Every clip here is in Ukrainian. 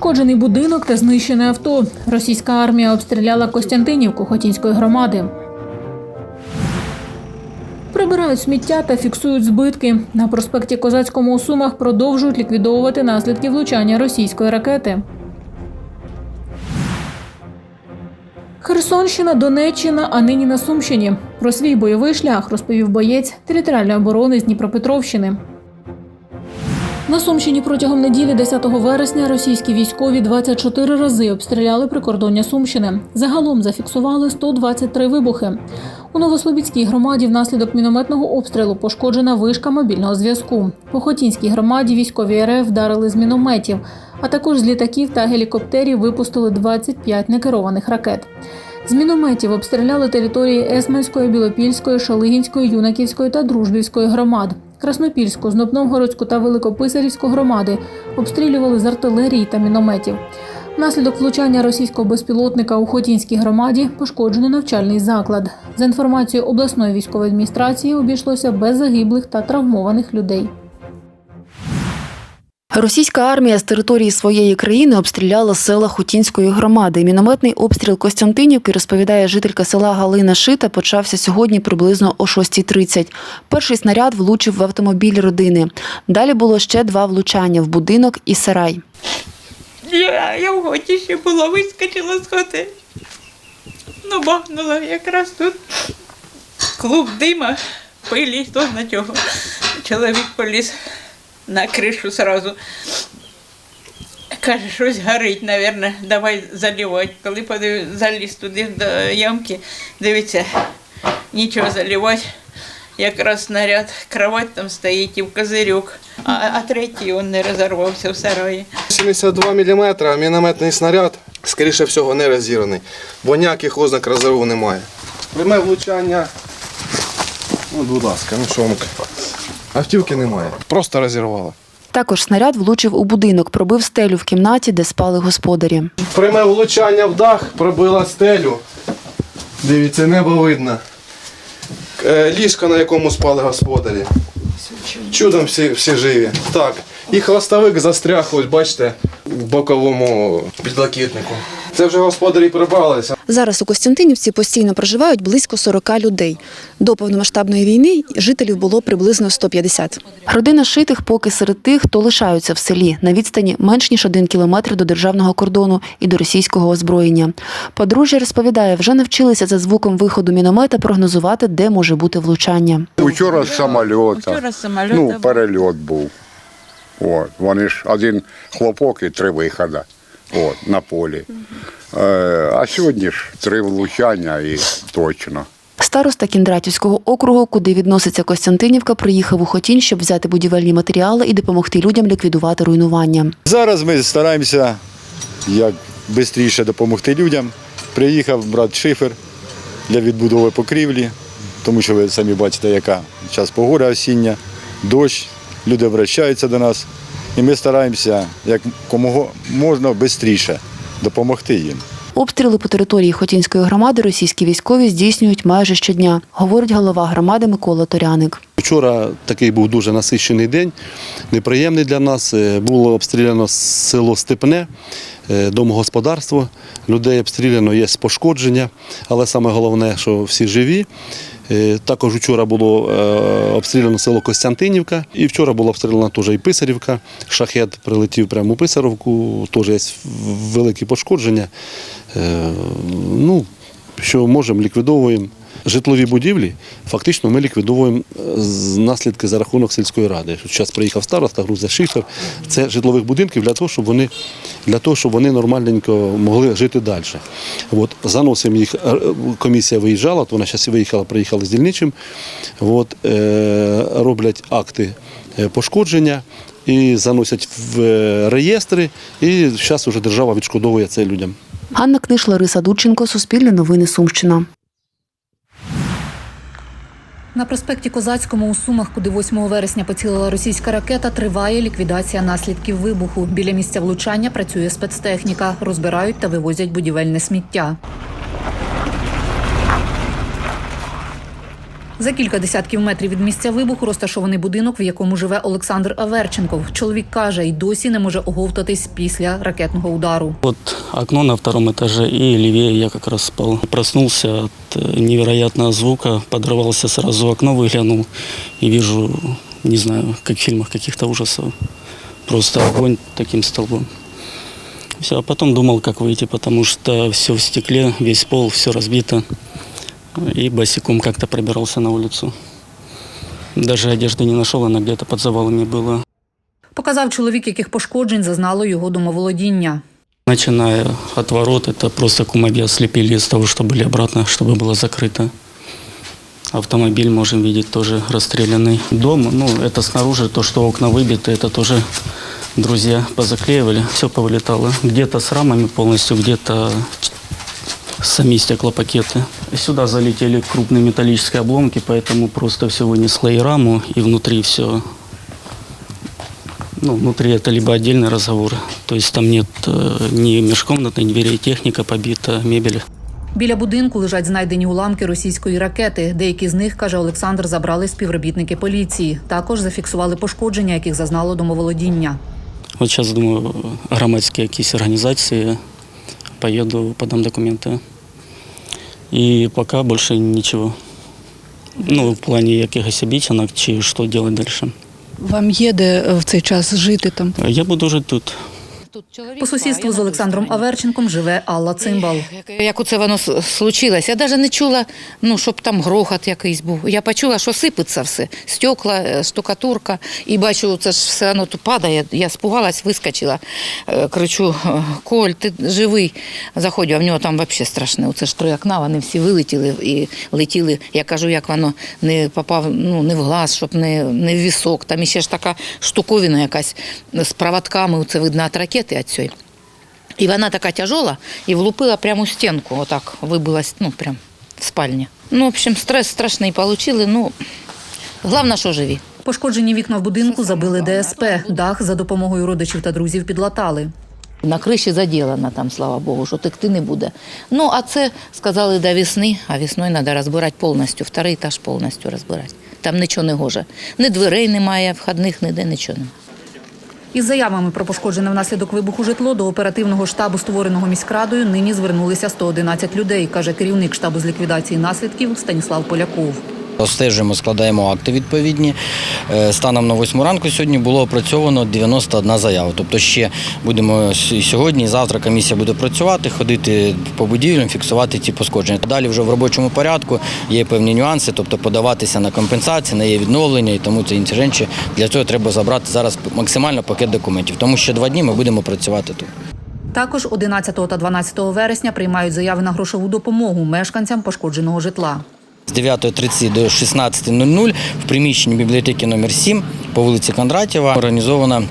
Пошкоджений будинок та знищене авто. Російська армія обстріляла Костянтинівку Хотінської громади. Прибирають сміття та фіксують збитки. На проспекті Козацькому у Сумах продовжують ліквідовувати наслідки влучання російської ракети. Херсонщина, Донеччина, а нині на Сумщині. Про свій бойовий шлях розповів боєць територіальної оборони з Дніпропетровщини. На Сумщині протягом неділі 10 вересня російські військові 24 рази обстріляли прикордоння Сумщини. Загалом зафіксували 123 вибухи. У Новослобідській громаді внаслідок мінометного обстрілу пошкоджена вишка мобільного зв'язку. По Хотінській громаді військові РФ вдарили з мінометів, а також з літаків та гелікоптерів випустили 25 некерованих ракет. З мінометів обстріляли території Есманської, Білопільської, Шалигінської, Юнаківської та Дружбівської громад. Краснопільську, Знобновгородську та Великописарівську громади обстрілювали з артилерії та мінометів. Внаслідок влучання російського безпілотника у Хотінській громаді пошкоджено навчальний заклад. За інформацією обласної військової адміністрації, обійшлося без загиблих та травмованих людей. Російська армія з території своєї країни обстріляла села Хотінської громади. Мінометний обстріл Костянтинівки, розповідає жителька села Галина Шита, почався сьогодні приблизно о 6.30. Перший снаряд влучив в автомобіль родини. Далі було ще два влучання в будинок і сарай. Я, я в годі ще була, вискочила з хати. Ну, бахнула якраз тут клуб дима, пилі, хто на чого. Чоловік поліз на кришу сразу. Каже, щось горить, мабуть, давай заливати. Коли подив... заліз туди до ямки, дивиться, нічого заливати. Якраз снаряд, кровать там стоїть і в козирюк, а, а третій він не розірвався в сараї. 72 мм мінометний снаряд, скоріше всього, не розірваний, бо ніяких ознак розриву немає. Пряме влучання. Ну, будь ласка, ну що вам. Автівки немає. Просто розірвало. Також снаряд влучив у будинок, пробив стелю в кімнаті, де спали господарі. Пряме влучання в дах пробило стелю. Дивіться, небо видно. Е, Ліжко, на якому спали господарі. Чудом всі, всі живі. Так. І хвостовик застряг, ось бачите, в боковому підлокітнику. Це вже господарі прибралися. Зараз у Костянтинівці постійно проживають близько 40 людей. До повномасштабної війни жителів було приблизно 150. Родина шитих поки серед тих, хто лишаються в селі на відстані менш ніж один кілометр до державного кордону і до російського озброєння. Подружжя розповідає, вже навчилися за звуком виходу міномета прогнозувати, де може бути влучання. Учора з з Ну, перельот був. От. Вони ж один хлопок і три виходи от, на полі. Е, а сьогодні ж три влучання і точно. Староста Кіндратівського округу, куди відноситься Костянтинівка, приїхав у Хотінь, щоб взяти будівельні матеріали і допомогти людям ліквідувати руйнування. Зараз ми стараємося як швидше допомогти людям. Приїхав брат Шифер для відбудови покрівлі, тому що ви самі бачите, яка час погода осіння, дощ, люди обращаються до нас. І ми стараємося як комого можна швидше допомогти їм. Обстріли по території Хотінської громади російські військові здійснюють майже щодня, говорить голова громади Микола Торяник. Вчора такий був дуже насичений день, неприємний для нас. Е, Було обстріляно село Степне, е, домогосподарство. Людей обстріляно, є пошкодження, але саме головне, що всі живі. Е, Також вчора було е, обстріляно село Костянтинівка, і вчора була обстріляна теж і Писарівка. Шахет прилетів прямо у Писарівку, теж є великі пошкодження. Е, Ну, що можемо, ліквідовуємо. Житлові будівлі фактично ми ліквідовуємо е, наслідки за рахунок сільської ради. Зараз приїхав староста, груза шифер. Це житлових будинків для того, щоб вони для того, щоб вони нормальненько могли жити далі. От, заносимо їх. е, Комісія виїжджала, от вона зараз виїхала, приїхала з дільничим. От, е, роблять акти е, пошкодження і заносять в реєстри. І зараз вже держава відшкодовує це людям. Ганна Книш, Лариса Дудченко, Суспільне новини Сумщина. На проспекті Козацькому у Сумах, куди 8 вересня поцілила російська ракета, триває ліквідація наслідків вибуху. Біля місця влучання працює спецтехніка, розбирають та вивозять будівельне сміття. За кілька десятків метрів від місця вибуху розташований будинок, в якому живе Олександр Аверченков. Чоловік каже, й досі не може оговтатись після ракетного удару. Вот окно на втором этаже и левее я как раз спал. Проснулся от э, невероятного звука, подорвался сразу в окно, выглянул и вижу, не знаю, как в фильмах каких-то ужасов, просто огонь таким столбом. Все, а потом думал, как выйти, потому что все в стекле, весь пол, все разбито. И босиком как-то пробирался на улицу. Даже одежды не нашел, она где-то под завалами была. Показав чоловік, яких пошкоджень зазнало його домоволодіння. Начиная от ворот, это просто кумаби ослепили из того, что были обратно, чтобы было закрыто. Автомобиль можем видеть тоже расстрелянный. Дом, ну, это снаружи, то, что окна выбиты, это тоже друзья позаклеивали, все повылетало. Где-то с рамами полностью, где-то сами стеклопакеты. Сюда залетели крупные металлические обломки, поэтому просто все вынесло и раму, и внутри все ну, внутри это либо отдельный разговор, то есть там нет э, ни межкомнатной дверей, техника побита, мебель. Біля будинку лежать знайдені уламки російської ракети. Деякі з них, каже Олександр, забрали співробітники поліції. Також зафіксували пошкодження, яких зазнало домоволодіння. Вот сейчас думаю, громадские какие организации, поеду, подам документы. И пока больше ничего. Ну, в плані якихось обіцянок, чи що делать дальше. Вам є де е, в цей час жити там? Я буду жити тут. По сусідству з Олександром Аверченком живе Алла Цимбал. Як оце воно случилось, я навіть не чула, ну, щоб там грохот якийсь був. Я почула, що сипеться все, стекла, е, штукатурка, і бачу, це ж все тут падає. Я спугалась, вискочила, Е, кричу, «Е, Коль, ти живий. Заходжу, а в нього там взагалі страшне. Оце ж три окна, вони всі вилетіли і летіли. Я кажу, як воно не попав ну, не в глаз, щоб не, не в вісок. Там іще ж така штуковина якась з проводками, це видно від ракети від цієї. І вона така тяжола і влупила прямо у стінку, отак вибилась, ну, прям в спальні. Ну, в общем, стрес страшний отримали, ну, головне, що живі. Пошкоджені вікна в будинку забили ДСП. Дах за допомогою родичів та друзів підлатали. На криші заділена там, слава Богу, що текти не буде. Ну, а це сказали до весни, а весною треба розбирати повністю, вторий етаж повністю розбирати. Там нічого не гоже. Ні дверей немає, входних ніде нічого немає. Із заявами про пошкоджене внаслідок вибуху житло до оперативного штабу, створеного міськрадою, нині звернулися 111 людей, каже керівник штабу з ліквідації наслідків Станіслав Поляков. Остежуємо, складаємо акти відповідні. Е, Станом на 8 ранку сьогодні було опрацьовано 91 заява. Тобто ще будемо сьогодні і завтра комісія буде працювати, ходити по будівлям, фіксувати ці пошкодження. Далі вже в робочому порядку є певні нюанси, тобто подаватися на компенсації, на її відновлення і тому це інше інше. Для цього треба забрати зараз максимально пакет документів. Тому що два дні ми будемо працювати тут. Також 11 та 12 вересня приймають заяви на грошову допомогу мешканцям пошкодженого житла. З 9.30 до 16.00 в приміщенні бібліотеки номер 7 по вулиці Кондратєва організовано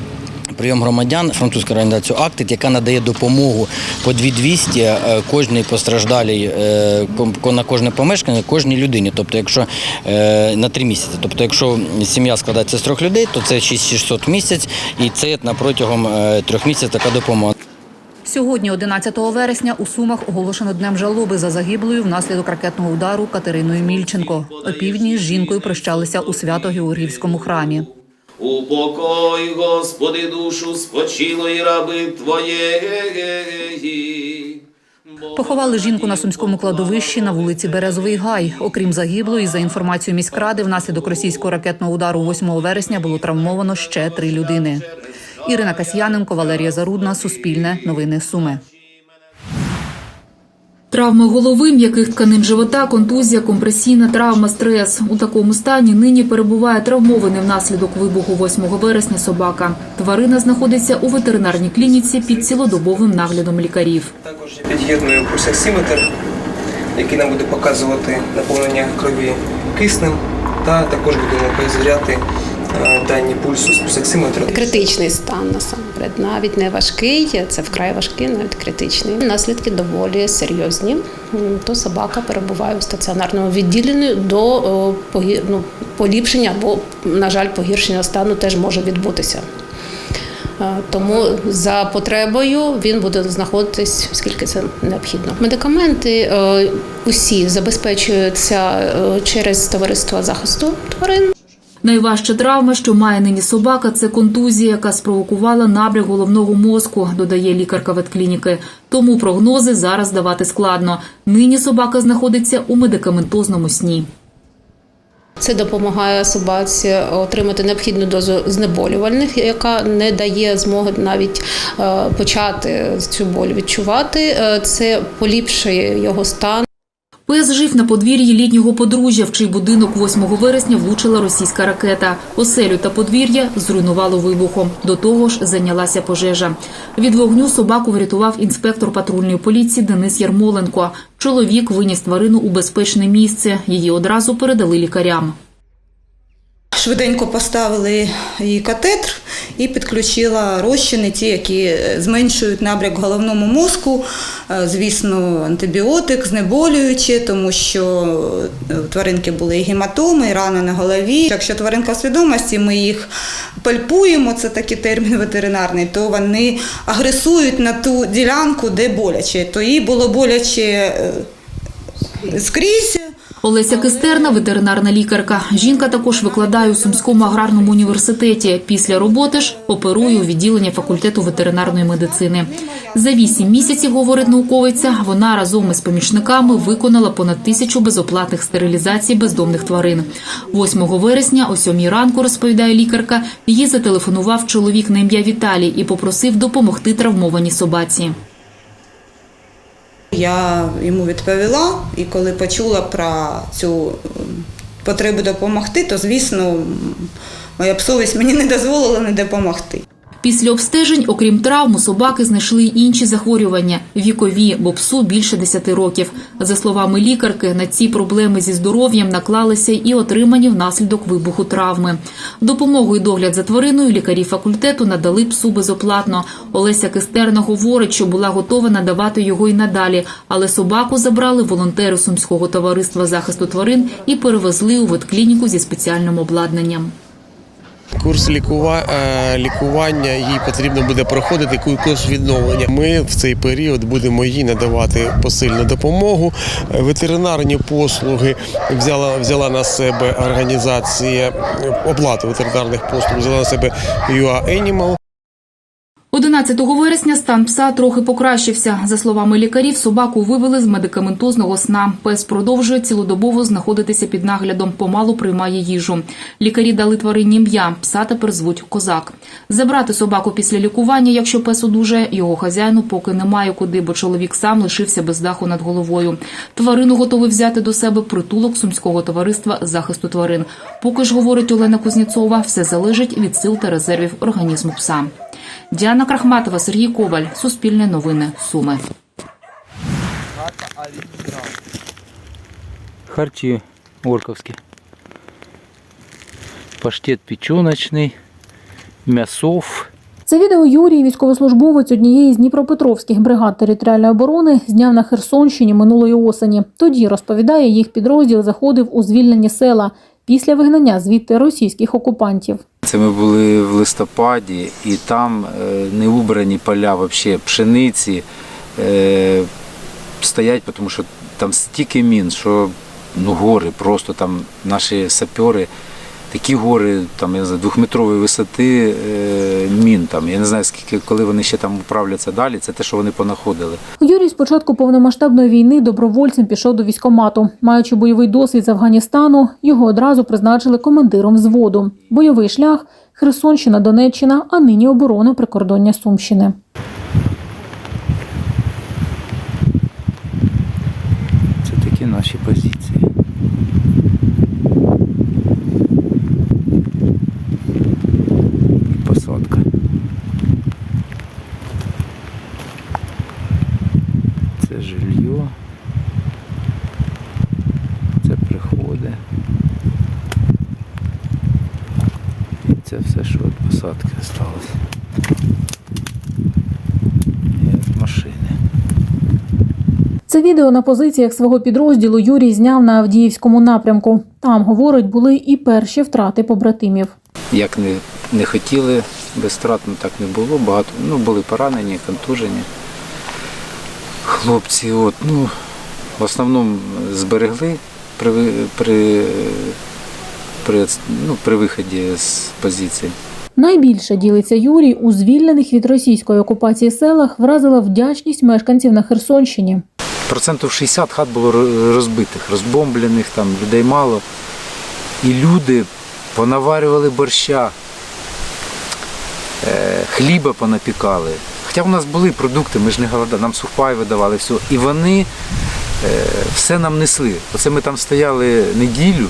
прийом громадян французькою організацією «Актит», яка надає допомогу по 2200 е, кожній постраждалій е, на кожне помешкання, кожній людині. Тобто, якщо е, на три місяці. Тобто, якщо сім'я складається з трьох людей, то це 6600 місяць, і це на протягом трьох місяців така допомога. Сьогодні, 11 вересня, у Сумах оголошено днем жалоби за загиблою внаслідок ракетного удару Катериною Мільченко. О півдні з жінкою прощалися у свято-Георгіївському храмі. Упокой, Господи, душу спочилої раби Твоєї. Поховали жінку на сумському кладовищі на вулиці Березовий Гай. Окрім загиблої, за інформацією міськради, внаслідок російського ракетного удару 8 вересня було травмовано ще три людини. Ірина Касьяненко, Валерія Зарудна, Суспільне, Новини Суми. Травми голови, м'яких тканин живота, контузія, компресійна травма, стрес. У такому стані нині перебуває травмований внаслідок вибуху 8 вересня собака. Тварина знаходиться у ветеринарній клініці під цілодобовим наглядом лікарів. Також під'єдную пульсоксиметр, який нам буде показувати наповнення крові киснем, та також будемо перевіряти е, дані пульсу з пульсоксиметра. Критичний стан насамперед, навіть не важкий, це вкрай важкий, навіть критичний. Наслідки доволі серйозні. То собака перебуває у стаціонарному відділенні до о, ну, поліпшення або, на жаль, погіршення стану теж може відбутися. Е, Тому за потребою він буде знаходитись скільки це необхідно. Медикаменти е, усі забезпечуються е, через товариство захисту тварин. Найважча травма, що має нині собака, це контузія, яка спровокувала набряк головного мозку, додає лікарка ветклініки. Тому прогнози зараз давати складно. Нині собака знаходиться у медикаментозному сні. Це допомагає собаці отримати необхідну дозу знеболювальних, яка не дає змоги навіть е, почати цю боль відчувати. Е, Це поліпшує його стан. Пес жив на подвір'ї літнього подружжя, в чий будинок 8 вересня влучила російська ракета. Оселю та подвір'я зруйнувало вибухом. До того ж, зайнялася пожежа. Від вогню собаку врятував інспектор патрульної поліції Денис Ярмоленко. Чоловік виніс тварину у безпечне місце. Її одразу передали лікарям. Швиденько поставили їй катетр і підключила розчини, ті, які е, зменшують набряк головному мозку. Е, Звісно, антибіотик, знеболюючи, тому що е, тваринки були і гематоми, і рани на голові. Якщо тваринка в свідомості, ми їх пальпуємо, це такий термін ветеринарний, то вони агресують на ту ділянку, де боляче. То їй було боляче скрізь. Олеся Кистерна, ветеринарна лікарка. Жінка також викладає у Сумському аграрному університеті. Після роботи ж оперує у відділенні факультету ветеринарної медицини. За вісім місяців, говорить науковиця, вона разом із помічниками виконала понад тисячу безоплатних стерилізацій бездомних тварин. 8 вересня, о 7 ранку, розповідає лікарка, їй зателефонував чоловік на ім'я Віталій і попросив допомогти травмованій собаці. Я йому відповіла, і коли почула про цю потребу допомогти, то звісно моя б совість мені не дозволила не допомогти. Після обстежень, окрім травм, собаки знайшли інші захворювання – вікові, бо псу більше 10 років. За словами лікарки, на ці проблеми зі здоров'ям наклалися і отримані внаслідок вибуху травми. Допомогу і догляд за твариною лікарі факультету надали псу безоплатно. Олеся Кистерна говорить, що була готова надавати його і надалі, але собаку забрали волонтери Сумського товариства захисту тварин і перевезли у ветклініку зі спеціальним обладнанням. Курс лікува... е, лікування їй потрібно буде проходити ку- курс відновлення. Ми в цей період будемо їй надавати посильну допомогу. Ветеринарні послуги взяла, взяла на себе організація оплати ветеринарних послуг, взяла на себе UA Animal. 11 вересня стан пса трохи покращився. За словами лікарів, собаку вивели з медикаментозного сна. Пес продовжує цілодобово знаходитися під наглядом, помалу приймає їжу. Лікарі дали тварині ім'я. Пса тепер звуть козак. Забрати собаку після лікування, якщо пес одужає, його хазяїну поки немає куди, бо чоловік сам лишився без даху над головою. Тварину готовий взяти до себе притулок сумського товариства захисту тварин. Поки ж говорить Олена Кузнєцова, все залежить від сил та резервів організму пса. Діана Крахматова, Сергій Коваль, Суспільне новини, Суми. Харчі орковські. Паштет печоночний, м'ясов. Це відео Юрій, військовослужбовець однієї з Дніпропетровських бригад територіальної оборони, зняв на Херсонщині минулої осені. Тоді розповідає, їх підрозділ заходив у звільнені села після вигнання звідти російських окупантів. Це ми були в листопаді, і там е, не убрані поля взагалі пшениці е, стоять, тому що там стільки мін, що ну, гори, просто там наші сапери, такі гори, там, я не знаю, двохметрової висоти е, мін. Там. Я не знаю, скільки, коли вони ще там управляться далі, це те, що вони понаходили. Юрій з початку повномасштабної війни добровольцем пішов до військомату. Маючи бойовий досвід з Афганістану, його одразу призначили командиром взводу. Бойовий шлях Херсонщина, Донеччина, а нині оборона прикордоння Сумщини. Це такі наші позиції. Посадка. Це жилье. Це приходи. І це все, що від посадки залишилось. І от машини. Це відео на позиціях свого підрозділу Юрій зняв на Авдіївському напрямку. Там, говорить, були і перші втрати побратимів. як не не хотіли, без втрат ну, так не було. Багато ну, були поранені, контужені. Хлопці, от, ну, в основному зберегли при, при, при, ну, при виході з позиції. Найбільше ділиться Юрій у звільнених від російської окупації селах вразила вдячність мешканців на Херсонщині. Процентів 60 хат було розбитих, розбомблених, там людей мало. І люди понаварювали борща, е, хліба понапікали. Хоча в нас були продукти, ми ж не голодали, нам сухпай видавали, все. І вони е, все нам несли. Оце ми там стояли неділю,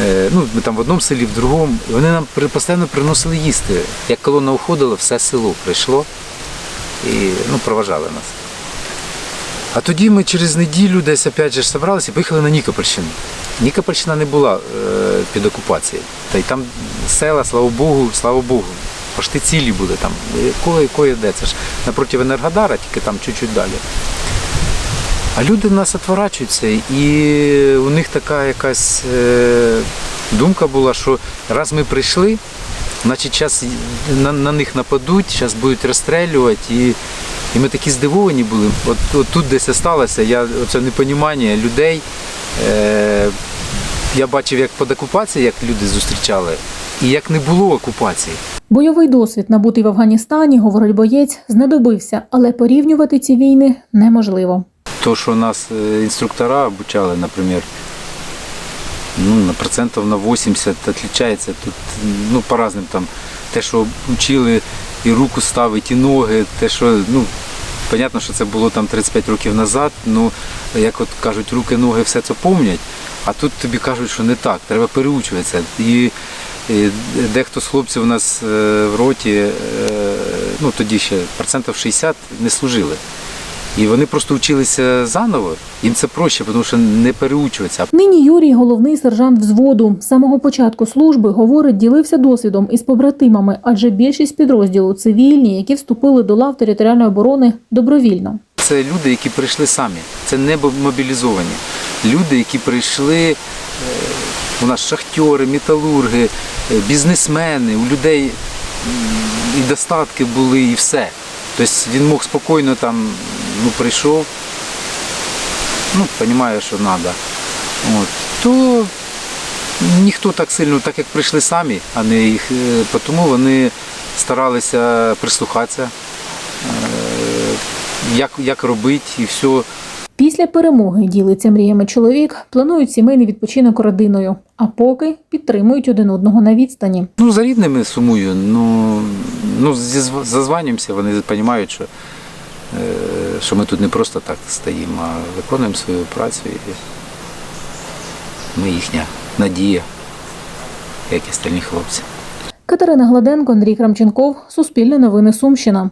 е, ну, ми там в одному селі, в другому, вони нам постійно приносили їсти. Як колона уходила, все село прийшло і ну, проважали нас. А тоді ми через неділю десь опять же зібралися і поїхали на Нікопольщину. Нікопольщина не була е, під окупацією. Та й там села, слава Богу, слава Богу, пошти цілі були там. Кое, кое де це ж напроти Енергодара, тільки там чуть-чуть далі. А люди в нас відворачуються, і у них така якась е, думка була, що раз ми прийшли, значить зараз на, на них нападуть, зараз будуть розстрілювати. І, і ми такі здивовані були. От, от тут десь сталося, я, оце непонімання людей. Е, я бачив, як під окупацією, як люди зустрічали, і як не було окупації. Бойовий досвід, набутий в Афганістані, говорить боєць, знадобився, але порівнювати ці війни неможливо. То, що нас е, інструктора обучали, наприклад, ну, на процентів на 80 відрізняється. Тут ну, по разним там те, що вчили і руку ставить, і ноги, те, що, ну, понятно, що це було там 35 років назад, ну, як от кажуть, руки, ноги все це помнять, а тут тобі кажуть, що не так, треба переучуватися. І, і дехто з хлопців у нас е, в роті, е, ну тоді ще процентів 60 не служили. І вони просто вчилися заново. Їм це проще, тому що не переучуються. Нині Юрій, головний сержант взводу. З самого початку служби, говорить, ділився досвідом із побратимами, адже більшість підрозділу цивільні, які вступили до лав територіальної оборони добровільно. Це люди, які прийшли самі. Це не мобілізовані. Люди, які прийшли, е, у нас шахтери, металурги, е, бізнесмени, у людей і достатки були, і все. Тобто він мог спокійно там, ну, прийшов, ну, розуміє, що треба. От. То ніхто так сильно, так як прийшли самі, а не їх, е, тому вони старалися прислухатися, е, як, як робити і все. Після перемоги ділиться мріями чоловік, планують сімейний відпочинок родиною, а поки підтримують один одного на відстані. Ну, за рідними сумую, ну, ну зі зазванюємося, вони розуміють, що, е, що ми тут не просто так стоїмо, а виконуємо свою працю. І ми їхня надія, як і остальні хлопці. Катерина Гладенко, Андрій Крамченков, Суспільне новини Сумщина.